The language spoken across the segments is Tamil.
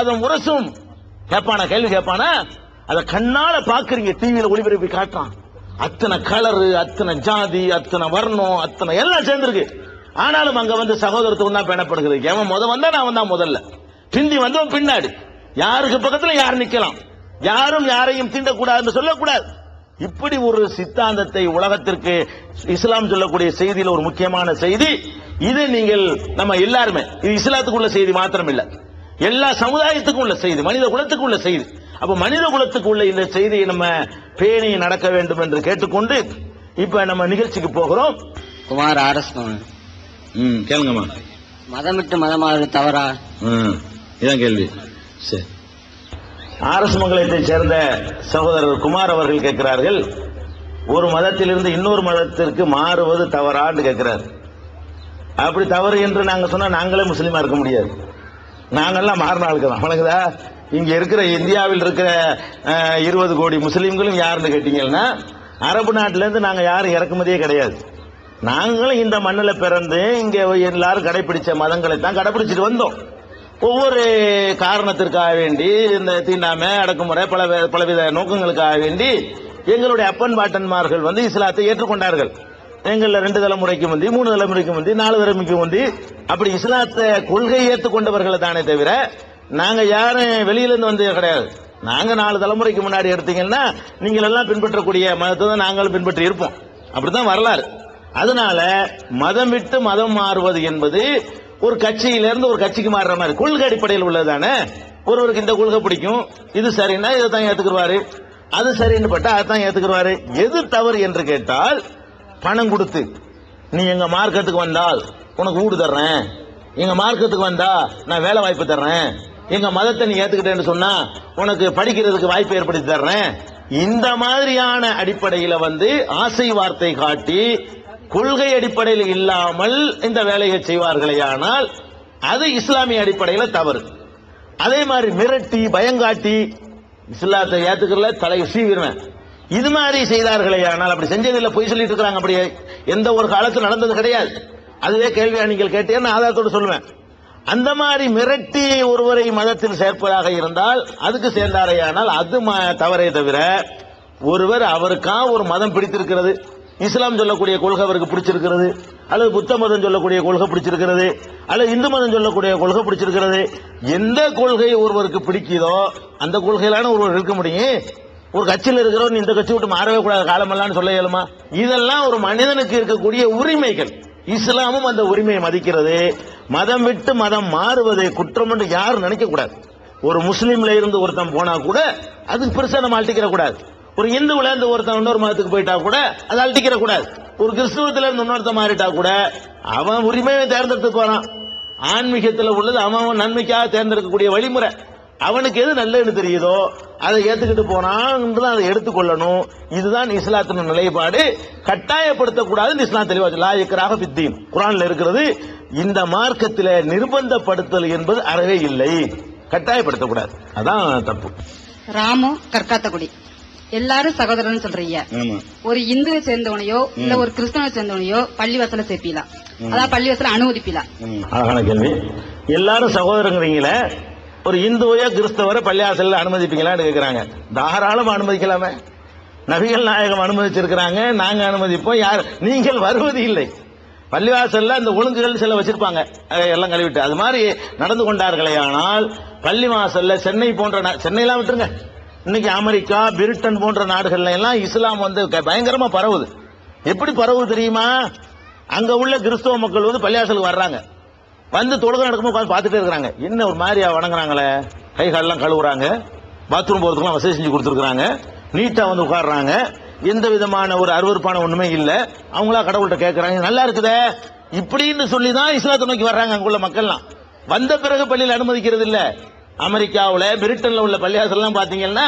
அதன் முரசும் கேட்பான கேள்வி கேட்பான அத கண்ணால பாக்குறீங்க டிவியில ஒளிபரப்பி காட்டுறான். அத்தனை கலரு அத்தனை ஜாதி அத்தனை வர்ணம் அத்தனை எல்லாம் சேர்ந்திருக்கு. ஆனாலும் அங்க வந்து சகோதரத்துவம் தான் பேணப்படுகிறது. எவன் முத வந்தா நான் வந்தா முதல்ல. பிந்தி வந்தவன் பின்னாடி. யாருக்கு பக்கத்துல யார் நிக்கலாம்? யாரும் யாரையும் தீண்டக்கூடாதுன்னு சொல்லக்கூடாது. இப்படி ஒரு சித்தாந்தத்தை உலகத்திற்கு இஸ்லாம் சொல்லக்கூடிய செய்தியில ஒரு முக்கியமான செய்தி. இது நீங்கள் நம்ம எல்லாருமே இது இஸ்லாத்துக்குள்ள செய்தி மாத்திரம் இல்லை எல்லா சமுதாயத்துக்கும் உள்ள செய்தி மனித குலத்துக்கு உள்ள செய்தி. அப்ப மனித குலத்துக்கு உள்ள இந்த செய்தியை நம்ம பேணி நடக்க வேண்டும் என்று கேட்டுக்கொண்டு இப்ப நம்ம நிகழ்ச்சிக்கு போகிறோம். குமார் பவன் ம் கேளுங்கம்மா. மதம் விட்டு மதமாவது தவறா? ம் இதான் கேள்வி. சரி. ஆர்எஸ் மங்கலத்தை சேர்ந்த சகோதரர் குமார் அவர்கள் கேட்கிறார்கள் ஒரு மதத்திலிருந்து இன்னொரு மதத்திற்கு மாறுவது தவறான்னு கேட்கிறார். அப்படி தவறு என்று நாங்க சொன்னா நாங்களே முஸ்லீமா இருக்க முடியாது. நாங்கெல்லாம் மாறின ஆளுக்கு தான். வணங்குதா இங்க இருக்கிற இந்தியாவில் இருக்கிற இருபது கோடி முஸ்லீம்களும் யாருன்னு கேட்டீங்கன்னா அரபு நாட்டிலேருந்து நாங்கள் யாரும் இறக்குமதியே கிடையாது. நாங்களும் இந்த மண்ணில் பிறந்து இங்கே எல்லாரும் கடைபிடிச்ச மதங்களை தான் கடைபிடிச்சிட்டு வந்தோம். ஒவ்வொரு காரணத்திற்காக வேண்டி இந்த தீண்டாமை அடக்குமுறை பல பலவித நோக்கங்களுக்காக வேண்டி எங்களுடைய அப்பன் பாட்டன்மார்கள் வந்து இஸ்லாத்தை ஏற்றுக்கொண்டார்கள். எங்கள ரெண்டு தலைமுறைக்கு முந்தி மூணு தலைமுறைக்கு முந்தி நாலு தலைமுறைக்கு முந்தி அப்படி இஸ்லாத்தை கொள்கை ஏற்றுக்கொண்டவர்களை தானே தவிர நாங்க யாரும் வெளியிலேருந்து வந்தது கிடையாது. நாங்க நாலு தலைமுறைக்கு முன்னாடி எடுத்தீங்கன்னா நீங்கள் எல்லாம் பின்பற்றக்கூடிய மதத்தை தான் நாங்களும் பின்பற்றி இருப்போம். அப்படிதான் வரலாறு. அதனால மதம் விட்டு மதம் மாறுவது என்பது ஒரு கட்சியிலேருந்து ஒரு கட்சிக்கு மாறுற மாதிரி கொள்கை அடிப்படையில் உள்ளதானே ஒருவருக்கு இந்த கொள்கை பிடிக்கும் இது சரின்னா இதை தான் ஏற்றுக்குருவாரு அது சரின்னு பட்டா அதான் ஏத்துக்குருவாரு. எது தவறு என்று கேட்டால் பணம் கொடுத்து நீ எங்க மார்க்கத்துக்கு வந்தால் உனக்கு வீடு தர்றேன். எங்க மார்க்கத்துக்கு வந்தா நான் வேலை வாய்ப்பு தர்றேன். எங்க மதத்தை நீ ஏத்துக்கிட்டேன்னு சொன்னா உனக்கு படிக்கிறதுக்கு வாய்ப்பு ஏற்படுத்தி தர்றேன். இந்த மாதிரியான அடிப்படையில வந்து ஆசை வார்த்தை காட்டி கொள்கை அடிப்படையில் இல்லாமல் இந்த வேலையை செய்வார்களேயானால் அது இஸ்லாமிய அடிப்படையில் தவறு. அதே மாதிரி மிரட்டி பயங்காட்டி இஸ்லாத்தை ஏத்துக்கல தலை சீவிடுவேன். இது மாதிரி செய்தார்களே ஆனால் அப்படி செஞ்சதில்லை பொய் சொல்லிட்டு இருக்கிறாங்க அப்படி எந்த ஒரு காலத்தில் நடந்தது கிடையாது. அதுவே கேள்வியா நீங்கள் கேட்டீங்கன்னா ஆதாரத்தோடு சொல்லுவேன். அந்த மாதிரி மிரட்டி ஒருவரை மதத்தில் சேர்ப்பதாக இருந்தால் அதுக்கு சேர்ந்தாரையானால் அது தவறே தவிர ஒருவர் அவருக்கா ஒரு மதம் பிடித்திருக்கிறது? இஸ்லாம் சொல்லக்கூடிய கொள்கை அவருக்கு பிடிச்சிருக்கிறது? அல்லது புத்த மதம் சொல்லக்கூடிய கொள்கை பிடிச்சிருக்கிறது? அல்லது இந்து மதம் சொல்லக்கூடிய கொள்கை பிடிச்சிருக்கிறது? எந்த கொள்கை ஒருவருக்கு பிடிக்குதோ அந்த கொள்கையிலான ஒருவர் இருக்க முடியும். ஒரு கட்சியில் இருக்கிறவன் நீ இந்த கட்சி விட்டு மாறவே கூடாது காலமெல்லாம் சொல்ல இயலுமா? இதெல்லாம் ஒரு மனிதனுக்கு இருக்கக்கூடிய உரிமைகள். இஸ்லாமும் அந்த உரிமையை மதிக்கிறது. மதம் விட்டு மதம் மாறுவதை குற்றம் என்று யாரும் நினைக்க கூடாது ஒரு முஸ்லீம்ல இருந்து ஒருத்தன் போனா கூட அதுக்கு பெருசா நம்ம அழட்டிக்கிற கூடாது ஒரு இந்துவுல இருந்து ஒருத்தன் இன்னொரு மதத்துக்கு போயிட்டா கூட அதை அழட்டிக்கிற கூடாது ஒரு கிறிஸ்துவத்துல இருந்து இன்னொருத்தன் மாறிட்டா கூட அவன் உரிமையை தேர்ந்தெடுத்து போறான் ஆன்மீகத்தில் உள்ளது அவன் நன்மைக்காக தேர்ந்தெடுக்கக்கூடிய வழிமுறை. அவனுக்கு எது நல்லதுன்னு தெரியுதோ அதை ஏத்துக்கிட்டு போனான் அதை எடுத்துக்கொள்ளணும். இதுதான் இஸ்லாத்தின் நிலைப்பாடு. கட்டாயப்படுத்தக்கூடாதுன்னு இஸ்லாம் தெளிவா லா இக்ராஹ பித்தீன் குரான்ல இருக்கிறது இந்த மார்க்கத்தில நிர்பந்தப்படுத்தல் என்பது அறவே இல்லை. கட்டாயப்படுத்தக்கூடாது. அதான் தப்பு. ராமு கற்காத்தகுடி. எல்லாரும் சகோதரன் சொல்றீங்க. ஒரு இந்துவை சேர்ந்தவனையோ இல்ல ஒரு கிறிஸ்தவனை சேர்ந்தவனையோ பள்ளிவாசல சேர்ப்பீலா அதாவது பள்ளிவாசல அனுமதிப்பீலா அழகான கேள்வி. எல்லாரும் சகோதரங்கிறீங்களே ஒரு இந்துவையோ கிறிஸ்தவரை பள்ளியாசலில் அனுமதிப்பீங்களான்னு கேட்குறாங்க தாராளமாக அனுமதிக்கலாமே. நபிகள் நாயகம் அனுமதிச்சிருக்கிறாங்க நாங்கள் அனுமதிப்போம். யார் நீங்கள் வருவது இல்லை. பள்ளிவாசலில் அந்த ஒழுங்குகள் சில வச்சிருப்பாங்க. எல்லாம் கழுவிட்டு. அது மாதிரி நடந்து கொண்டார்களே ஆனால் பள்ளிவாசல்ல சென்னை போன்ற சென்னையெல்லாம் விட்டுருங்க. இன்னைக்கு அமெரிக்கா பிரிட்டன் போன்ற நாடுகள்ல எல்லாம் இஸ்லாம் வந்து பயங்கரமாக பரவுது. எப்படி பரவுது தெரியுமா? அங்கே உள்ள கிறிஸ்தவ மக்கள் வந்து பள்ளிவாசலுக்கு வர்றாங்க. வந்து தொழுகை நடக்கும்போது உட்காந்து பார்த்துட்டே இருக்கிறாங்க. என்ன ஒரு மாதிரியா வணங்குறாங்களே? கை காலெல்லாம் கழுவுறாங்க. பாத்ரூம் போகிறதுக்குலாம் வசதி செஞ்சு கொடுத்துருக்குறாங்க. நீட்டாக வந்து உட்காடுறாங்க எந்த விதமான ஒரு அருவருப்பான ஒன்றுமே இல்லை. அவங்களா கடவுள்கிட்ட கேட்குறாங்க நல்லா இருக்குதே. இப்படின்னு சொல்லி தான் இஸ்லாத்தை நோக்கி வர்றாங்க அங்குள்ள மக்கள்லாம். வந்த பிறகு பள்ளியில் அனுமதிக்கிறது இல்லை. அமெரிக்காவில் பிரிட்டனில் உள்ள பள்ளியாசல்லாம் பார்த்தீங்கன்னா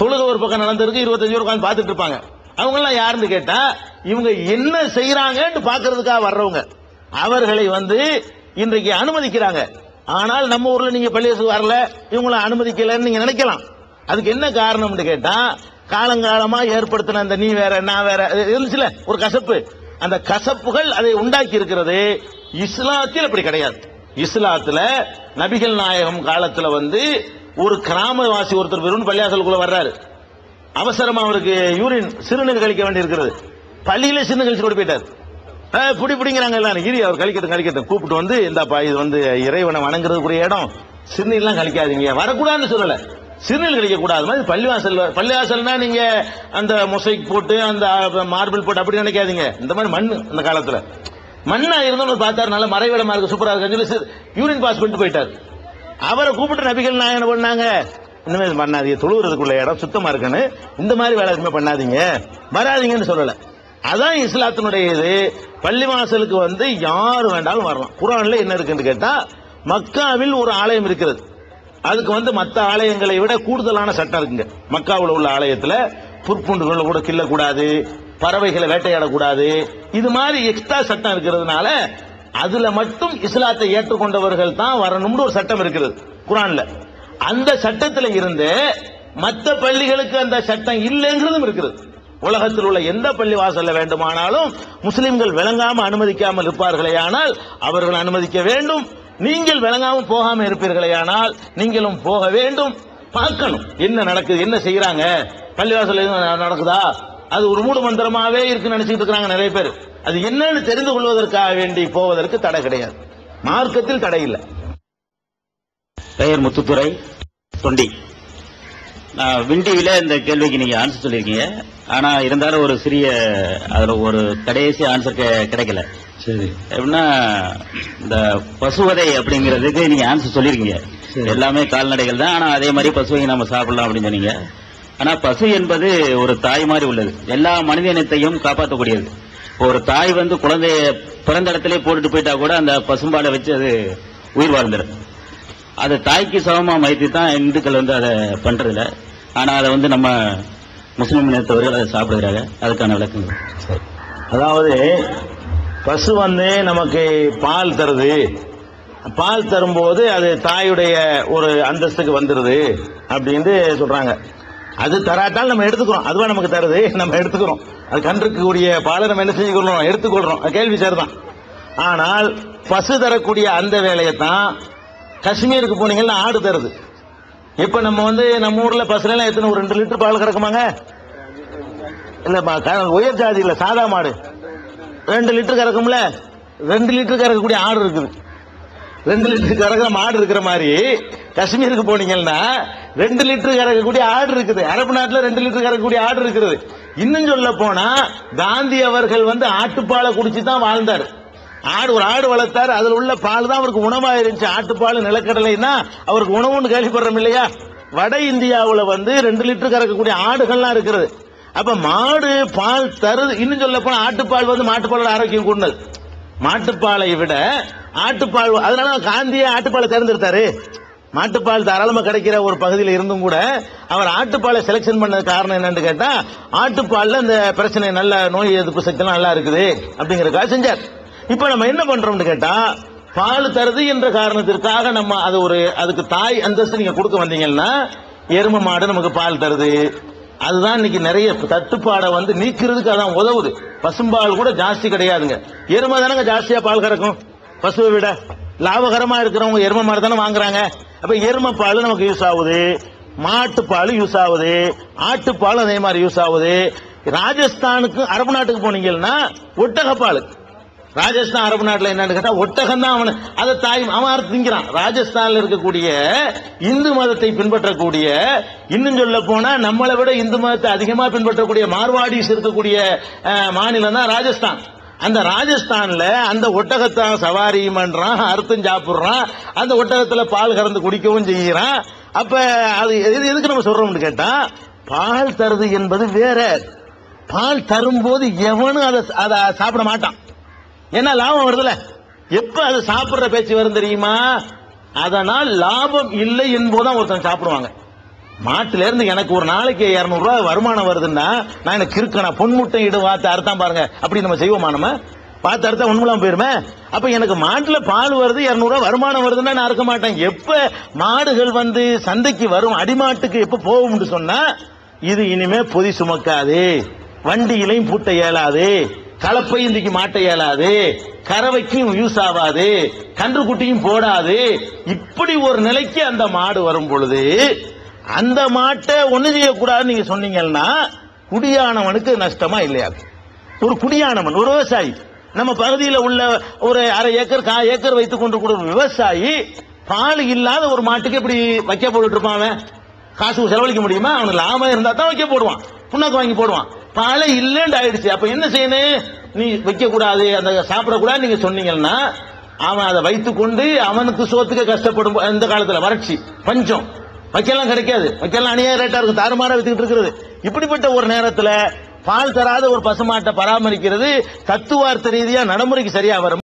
தொழுகை ஒரு பக்கம் நடந்திருக்கு இருபத்தஞ்சு பேர் உட்கார்ந்து பார்த்துட்டு இருப்பாங்க. அவங்கெல்லாம் யாருன்னு கேட்டால் இவங்க என்ன செய்கிறாங்கன்னு பார்க்கறதுக்காக வர்றவங்க. அவர்களை வந்து இன்றைக்கு அனுமதிக்கிறாங்க. ஆனால் நம்ம ஊர்ல நீங்க பள்ளியரசு வரல இவங்களை அனுமதிக்கலன்னு நீங்க நினைக்கலாம். அதுக்கு என்ன காரணம்னு கேட்டா காலங்காலமா ஏற்படுத்தின அந்த நீ வேற நான் வேற இருந்துச்சுல ஒரு கசப்பு. அந்த கசப்புகள் அதை உண்டாக்கி இருக்கிறது இஸ்லாத்தில் அப்படி கிடையாது. இஸ்லாத்துல நபிகள் நாயகம் காலத்துல வந்து ஒரு கிராமவாசி ஒருத்தர் வெறும் பள்ளியாசலுக்குள்ள வர்றாரு. அவசரமா அவருக்கு யூரின் சிறுநீர் கழிக்க வேண்டி இருக்கிறது பள்ளியில சிறுநீர் கழிச்சு கொண்டு போயிட்டார். புடி பிடிங்கிறாங்க எல்லாரும். இரு அவர் கழிக்கட்டும் கழிக்கட்டும். கூப்பிட்டு வந்து இந்தாப்பா இது வந்து இறைவனை வணங்குறதுக்குரிய இடம். சிறுநீர்லாம் கழிக்காதீங்க. வரக்கூடாதுன்னு சொல்லலை. சிறுநீர் கழிக்க கூடாது மாதிரி பள்ளிவாசல் பள்ளிவாசல்னா நீங்க அந்த மொசைக் போட்டு அந்த மார்பிள் போட்டு அப்படி நினைக்காதீங்க. இந்த மாதிரி மண் அந்த காலத்துல. மண்ணா இருந்தவங்க பார்த்தாரு நல்ல மறைவிடமா இருக்கு சூப்பரா இருக்குன்னு சொல்லி யூரின் பாஸ் பண்ணிட்டு போயிட்டார். அவரை கூப்பிட்டு நபிகள் நாயகம் பண்ணாங்க இனிமே இது பண்ணாதீங்க. தொழுகிறதுக்குள்ள இடம் சுத்தமா இருக்குன்னு இந்த மாதிரி வேலை எதுவுமே பண்ணாதீங்க. வராதீங்கன்னு சொல்லலை. அதான் இஸ்லாத்தினுடைய இது. பள்ளி வாசலுக்கு வந்து யார் வேண்டாலும் வரலாம். குரான்ல என்ன இருக்குன்னு கேட்டா மக்காவில் ஒரு ஆலயம் இருக்கிறது. அதுக்கு வந்து மற்ற ஆலயங்களை விட கூடுதலான சட்டம் இருக்குங்க. மக்காவில் உள்ள ஆலயத்தில் புற்புண்டுகளை கூட கிள்ளக்கூடாது பறவைகளை வேட்டையாடக்கூடாது. இது மாதிரி எக்ஸ்ட்ரா சட்டம் இருக்கிறதுனால அதுல மட்டும் இஸ்லாத்தை ஏற்றுக்கொண்டவர்கள் தான் வரணும்னு ஒரு சட்டம் இருக்கிறது குரான்ல. அந்த சட்டத்தில் இருந்து மற்ற பள்ளிகளுக்கு அந்த சட்டம் இல்லைங்கிறதும் இருக்கிறது உலகத்தில் உள்ள எந்த பள்ளி வாசல்ல வேண்டுமானாலும் முஸ்லிம்கள் விளங்காம அனுமதிக்காமல் இருப்பார்களேயானால் அவர்கள் அனுமதிக்க வேண்டும். நீங்கள் விளங்காம போகாம இருப்பீர்களேயானால் நீங்களும் போக வேண்டும். பார்க்கணும். என்ன நடக்குது? என்ன செய்யறாங்க பள்ளிவாசல் எதுவும் நடக்குதா? அது ஒரு மூடு மந்திரமாவே இருக்குன்னு நினைச்சிட்டு இருக்கிறாங்க நிறைய பேர். அது என்னன்னு தெரிந்து கொள்வதற்காக வேண்டி போவதற்கு தடை கிடையாது. மார்க்கத்தில் தடை இல்லை. பெயர் முத்துத்துறை தொண்டி. நான் விண்டிவில இந்த கேள்விக்கு நீங்க ஆன்சர் சொல்லியிருக்கீங்க. ஆனா இருந்தாலும் ஒரு சிறிய அதுல ஒரு கடைசி ஆன்சர் கிடைக்கல. சரி. எப்படின்னா இந்த பசுவதை அப்படிங்கிறதுக்கு நீங்க ஆன்சர் சொல்லியிருக்கீங்க எல்லாமே கால்நடைகள் தான். ஆனா அதே மாதிரி பசுவை நம்ம சாப்பிடலாம் அப்படின்னு சொன்னீங்க. ஆனா பசு என்பது ஒரு தாய் மாதிரி உள்ளது. எல்லா மனித இனத்தையும் காப்பாற்றக்கூடியது. ஒரு தாய் வந்து குழந்தைய பிறந்த இடத்திலே போட்டுட்டு போயிட்டா கூட அந்த பசும்பாலை வச்சு அது உயிர் வாழ்ந்துடும். அது தாய்க்கு சமமா மதித்து தான் இந்துக்கள் வந்து அதை பண்றதில்ல. ஆனா அதை வந்து நம்ம முஸ்லீம் இனத்தவர்கள் அதை சாப்பிடுகிறாங்க. அதுக்கான விளக்கங்கள். அதாவது பசு வந்து நமக்கு பால் தருது. பால் தரும்போது அது தாயுடைய ஒரு அந்தஸ்துக்கு வந்துடுது அப்படின்னு சொல்றாங்க. அது தராட்டால் நம்ம எடுத்துக்கிறோம். அதுவா நமக்கு தருது. நம்ம எடுத்துக்கிறோம். அது கன்றுக்குரிய பாலை நம்ம என்ன செஞ்சுக்கொள்றோம் எடுத்துக்கொள்றோம். கேள்வி சரிதான். ஆனால் பசு தரக்கூடிய அந்த வேலையை தான் காஷ்மீருக்கு போனீங்கன்னா ஆடு தருது. இப்ப நம்ம வந்து நம்ம ஊர்ல பசுல எல்லாம் எத்தனை ஒரு ரெண்டு லிட்டர் பால் கறக்குமாங்க? இல்ல உயர் ஜாதி இல்ல சாதா மாடு. ரெண்டு லிட்டர் கறக்கும்ல? ரெண்டு லிட்டர் கறக்கக்கூடிய ஆடு இருக்குது. ரெண்டு லிட்டர் கறக்கிற மாடு இருக்கிற மாதிரி காஷ்மீருக்கு போனீங்கன்னா ரெண்டு லிட்டர் கறக்கக்கூடிய ஆடு இருக்குது. அரபு நாட்டுல ரெண்டு லிட்டர் கறக்கக்கூடிய ஆடு இருக்குது. இன்னும் சொல்ல போனா காந்தி அவர்கள் வந்து ஆட்டுப்பாலை குடிச்சு தான் வாழ்ந்தார். ஆடு ஒரு ஆடு வளர்த்தாரு அதுல உள்ள பால் தான் அவருக்கு உணவா இருந்துச்சு ஆட்டுப்பால் நிலக்கடலைன்னா அவருக்கு உணவுன்னு கேள்விப்படுறோம் இல்லையா? வட இந்தியாவுல வந்து ரெண்டு லிட்டர் கறக்கக்கூடிய ஆடுகள்லாம் இருக்கிறது. அப்ப மாடு பால் தருது இன்னும் சொல்ல போனா ஆட்டுப்பால் வந்து மாட்டுப்பாலோட ஆரோக்கியம் கூடுனது. மாட்டுப்பாலை விட ஆட்டுப்பால் அதனால காந்தியே ஆட்டுப்பாலை தேர்ந்தெடுத்தாரு. மாட்டுப்பால் தாராளமா கிடைக்கிற ஒரு பகுதியில் இருந்தும் கூட அவர் ஆட்டுப்பாலை செலெக்ஷன் பண்ணது காரணம் என்னன்னு கேட்டா ஆட்டுப்பால்ல இந்த பிரச்சனை நல்ல நோய் எதிர்ப்பு சக்தி நல்லா இருக்குது அப்படிங்கறதுக்காக செஞ்சார். இப்ப நம்ம என்ன பண்றோம்னு கேட்டா பால் தருது என்ற காரணத்திற்காக நம்ம அது ஒரு அதுக்கு தாய் அந்தஸ்து நீங்க கொடுக்க வந்தீங்கன்னா எருமை மாடு நமக்கு பால் தருது. அதுதான் இன்னைக்கு நிறைய தட்டுப்பாடை வந்து நீக்கிறதுக்கு அதான் உதவுது. பசும்பால் கூட ஜாஸ்தி கிடையாதுங்க. எருமை தானங்க ஜாஸ்தியா பால் கறக்கும்? பசுவை விட லாபகரமா இருக்கிறவங்க எருமை மாடு தானே வாங்குறாங்க. அப்ப எரும பால் நமக்கு யூஸ் ஆகுது. மாட்டுப்பால் யூஸ் ஆகுது. ஆட்டுப்பால் அதே மாதிரி யூஸ் ஆகுது. ராஜஸ்தானுக்கு அரபு நாட்டுக்கு போனீங்கன்னா ஒட்டகப்பால் ராஜஸ்தான் அரபு நாட்டில் என்னன்னு கேட்டா ஒட்டகம் தான் அவன். அதை தாய் அவன் அறுத்து திங்கிறான். ராஜஸ்தான்ல இருக்கக்கூடிய இந்து மதத்தை பின்பற்றக்கூடிய இன்னும் சொல்ல போனா நம்மளை விட இந்து மதத்தை அதிகமா பின்பற்றக்கூடிய மார்வாடிஸ் இருக்கக்கூடிய மாநிலம் தான் ராஜஸ்தான். அந்த ராஜஸ்தான்ல அந்த ஒட்டகத்தை சவாரியும் பண்றான் அறுத்தும் சாப்பிடுறான். அந்த ஒட்டகத்துல பால் கறந்து குடிக்கவும் செய்யறான் அப்ப அது எது- எதுக்கு நம்ம சொல்றோம்னு கேட்டா பால் தருது என்பது வேற. பால் தரும்போது எவனும் அதை அதை சாப்பிட மாட்டான். என்ன லாபம் வருதுல? எப்ப அது சாப்பிடுற பேச்சு வரும் தெரியுமா? அதனால் லாபம் இல்லை என்பதுதான் ஒருத்தன் சாப்பிடுவாங்க. மாட்டுல இருந்து எனக்கு ஒரு நாளைக்கு இரநூறுவா வருமானம் வருதுன்னா நான் எனக்கு இருக்கனா பொன்முட்டை இடு வாத்து அறுத்தான் பாருங்க. அப்படி நம்ம செய்வோமா நம்ம? பார்த்து அறுத்தா உண்மைலாம் போயிருமே? அப்ப எனக்கு மாட்டுல பால் வருது இரநூறுவா வருமானம் வருதுன்னா நான் இருக்க மாட்டேன். எப்ப மாடுகள் வந்து சந்தைக்கு வரும் அடிமாட்டுக்கு எப்ப போகும்னு சொன்னா இது இனிமே பொதி சுமக்காது. வண்டியிலையும் பூட்ட இயலாது. கலப்பை இன்றைக்கு மாட்ட இயலாது கறவைக்கும் யூஸ் ஆகாது கன்றுக்குட்டியும் போடாது. இப்படி ஒரு நிலைக்கு அந்த மாடு வரும் பொழுது அந்த மாட்டை ஒண்ணு செய்யக்கூடாதுன்னு நீங்க சொன்னீங்கன்னா குடியானவனுக்கு நஷ்டமா இல்லையா? ஒரு குடியானவன் ஒரு விவசாயி. நம்ம பகுதியில் உள்ள ஒரு அரை ஏக்கர் கா ஏக்கர் வைத்துக் கொண்டு கூட விவசாயி பால் இல்லாத ஒரு மாட்டுக்கு இப்படி வைக்க போட்டுட்டு இருப்பான் அவன்? காசு செலவழிக்க முடியுமா? அவனுக்கு லாபம் இருந்தா தான் வைக்க போடுவான். புண்ணாக்கு வாங்கி போடுவான். பாலை இல்லைன்னு ஆயிடுச்சு. அப்ப என்ன செய்யணும்? நீ வைக்க கூடாது அந்த சாப்பிடக்கூடாது நீங்க சொன்னீங்கன்னா அவன் அதை வைத்துக்கொண்டு அவனுக்கு சோத்துக்கு கஷ்டப்படும் இந்த காலத்துல வறட்சி பஞ்சம். வைக்கலாம் கிடைக்காது. வைக்கலாம் அநியாய ரேட்டா இருக்கும். தாறுமாறா வித்துக்கிட்டு இருக்கிறது. இப்படிப்பட்ட ஒரு நேரத்துல பால் தராத ஒரு பசுமாட்டை பராமரிக்கிறது தத்துவார்த்த ரீதியா நடைமுறைக்கு சரியா வரும்.